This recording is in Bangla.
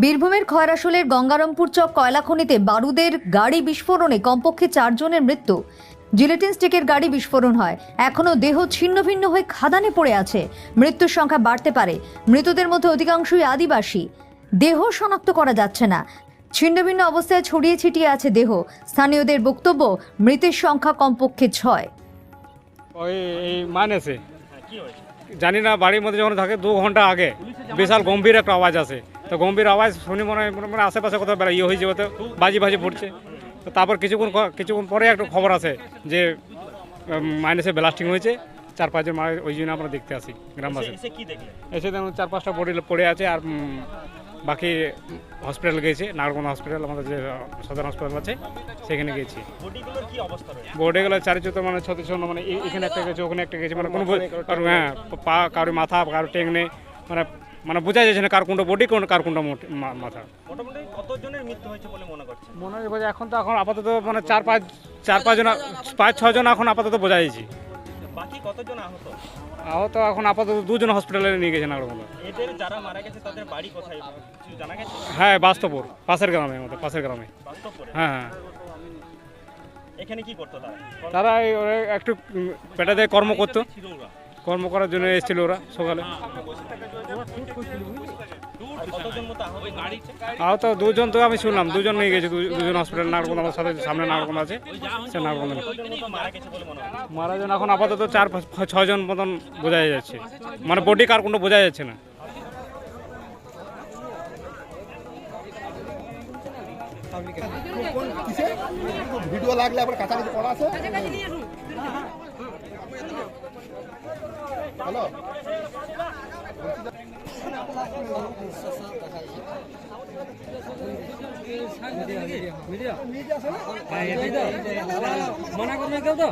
বীরভূমের খয়রাসোলের গঙ্গারামপুর চক কয়লা খনিতে বারুদের গাড়ি বিস্ফোরণে কমপক্ষে চারজনের মৃত্যু। জিলেটিন স্টিকের গাড়ি বিস্ফোরণ হয়। এখনও দেহ ছিন্ন ভিন্ন হয়ে খাদানে পড়ে আছে। মৃত্যুর সংখ্যা বাড়তে পারে। মৃতদের মধ্যে অধিকাংশই আদিবাসী। দেহ শনাক্ত করা যাচ্ছে না। ছিন্ন ভিন্ন অবস্থায় ছড়িয়ে ছিটিয়ে আছে দেহ। স্থানীয়দের বক্তব্য, মৃতের সংখ্যা কমপক্ষে ছয়। জানি না বাড়ির মধ্যে যখন থাকে দু ঘণ্টা আগে বিশাল গম্ভীর একটা আওয়াজ আসে। তো গম্ভীর আওয়াজ শুনি মনে হয় মানে আশেপাশে কোথাও বেড়া ইয়ে হয়েছে হয়তো বাজি বাজি পড়ছে। তো তারপর কিছুক্ষণ কিছুক্ষণ পরে একটা খবর আসে যে মাইনাসে ব্লাস্টিং হয়েছে। চার পাঁচজন মারা ওই জন্য আমরা দেখতে আসি গ্রামবাসী। এসে দেখুন চার পাঁচটা বডি পড়ে আছে আর বাকি হসপিটাল গেছে নাগরকোনা হসপিটাল আমাদের যে সদর হাসপাতাল আছে সেখানে গেছি। বডিগুলোর কি অবস্থা বোর্ডে গেলে চারিচুতো মানে ছত্রিশ মানে এখানে একটা গেছে ওখানে একটা গেছে মানে কোনো হ্যাঁ পা কারোর মাথা কারও টেংনে মানে মানে বোঝা যাচ্ছে না কার কোনটা বডি কোন কার কোনটা মাথা। কতজনের মৃত্যু হয়েছে বলে মনে মনে হয় এখন তো এখন আপাতত মানে চার পাঁচ চার পাঁচ জন পাঁচ ছজন এখন আপাতত বোঝা যাচ্ছে। বাকি কতজন আহত? আহত এখন আপাতত দুজন হসপিটালে নিয়ে গেছে নাগরকোনা এদের যারা মারা গেছে তাদের বাড়ি কোথায়? জানা গেছে? হ্যাঁ বাস্তবপুর পাশের গ্রামে আমাদের পাশের গ্রামে। হ্যাঁ হ্যাঁ। এখানে কি করতো তারা? তারা একটু পেটে দিয়ে কর্ম করতো। কর্ম করার জন্য এসেছিল ওরা সকালে। কতজন মতো আহত? দুজন তো আমি শুনলাম দুজন নিয়ে গেছে দু- দুজন হসপিটাল নাগরকোনা আমার সাথে সামনে নাগরকোনা আছে সে নাগরকোনা। মারা গেছে বলে মারা জন এখন আপাতত চার পাঁচ- ছয়জন মতন বোঝা যাচ্ছে। মানে বডি কার কোনো বোঝা যাচ্ছে না। ভিডিও লাগলে আবার কাছাকাছি পড়া আছে? হ্যালো? মনা করবে কেউ তো